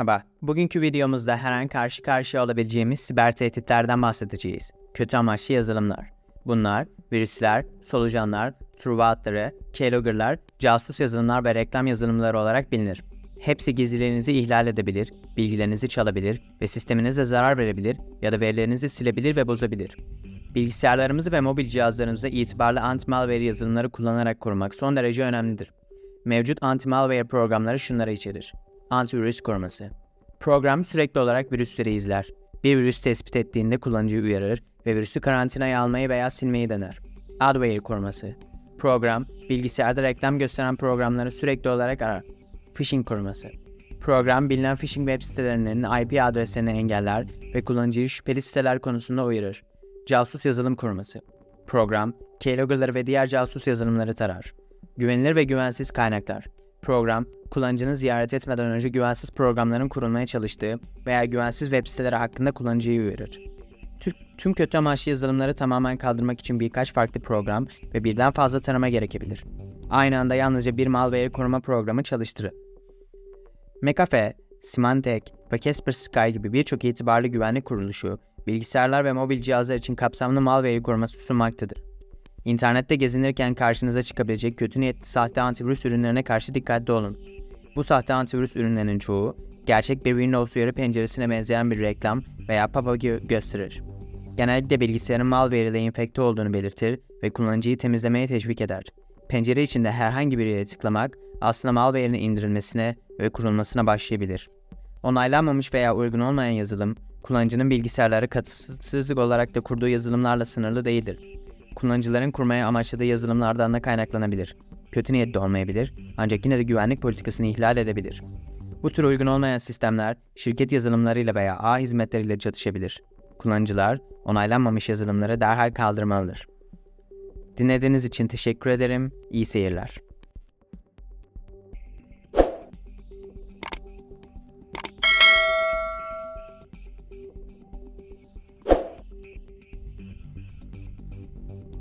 Merhaba, bugünkü videomuzda her an karşı karşıya olabileceğimiz siber tehditlerden bahsedeceğiz. Kötü amaçlı yazılımlar. Bunlar, virüsler, solucanlar, truva hatları, keyloggerlar, casus yazılımlar ve reklam yazılımları olarak bilinir. Hepsi gizliliğinizi ihlal edebilir, bilgilerinizi çalabilir ve sisteminize zarar verebilir ya da verilerinizi silebilir ve bozabilir. Bilgisayarlarımızı ve mobil cihazlarımızı itibarlı anti-malware yazılımları kullanarak korumak son derece önemlidir. Mevcut anti-malware programları şunları içerir. Antivirüs koruması. Program sürekli olarak virüsleri izler. Bir virüs tespit ettiğinde kullanıcıyı uyarır ve virüsü karantinaya almayı veya silmeyi dener. Adware koruması. Program, bilgisayarda reklam gösteren programları sürekli olarak arar. Phishing koruması. Program, bilinen phishing web sitelerinin IP adreslerini engeller ve kullanıcıyı şüpheli siteler konusunda uyarır. Casus yazılım koruması. Program, keyloggerları ve diğer casus yazılımları tarar. Güvenilir ve güvensiz kaynaklar. Program, kullanıcını ziyaret etmeden önce güvensiz programların kurulmaya çalıştığı veya güvensiz web siteleri hakkında kullanıcıyı uyarır. Tüm, kötü amaçlı yazılımları tamamen kaldırmak için birkaç farklı program ve birden fazla tarama gerekebilir. Aynı anda yalnızca bir malware koruma programı çalıştırın. McAfee, Symantec ve Kaspersky gibi birçok itibarlı güvenlik kuruluşu, bilgisayarlar ve mobil cihazlar için kapsamlı malware koruması sunmaktadır. İnternette gezinirken karşınıza çıkabilecek kötü niyetli sahte antivirüs ürünlerine karşı dikkatli olun. Bu sahte antivirüs ürünlerinin çoğu, gerçek bir Windows uyarı penceresine benzeyen bir reklam veya pop-up gö- gösterir. Genellikle bilgisayarın malware ile enfekte olduğunu belirtir ve kullanıcıyı temizlemeye teşvik eder. Pencere içinde herhangi bir yere tıklamak, aslında malware'in indirilmesine ve kurulmasına başlayabilir. Onaylanmamış veya uygun olmayan yazılım, kullanıcının bilgisayarları katılsızlık olarak da kurduğu yazılımlarla sınırlı değildir. Kullanıcıların kurmaya amaçladığı yazılımlardan da kaynaklanabilir. Kötü niyetli olmayabilir, ancak yine de güvenlik politikasını ihlal edebilir. Bu tür uygun olmayan sistemler, şirket yazılımlarıyla veya ağ hizmetleriyle çatışabilir. Kullanıcılar, onaylanmamış yazılımları derhal kaldırmalıdır. Dinlediğiniz için teşekkür ederim, iyi seyirler.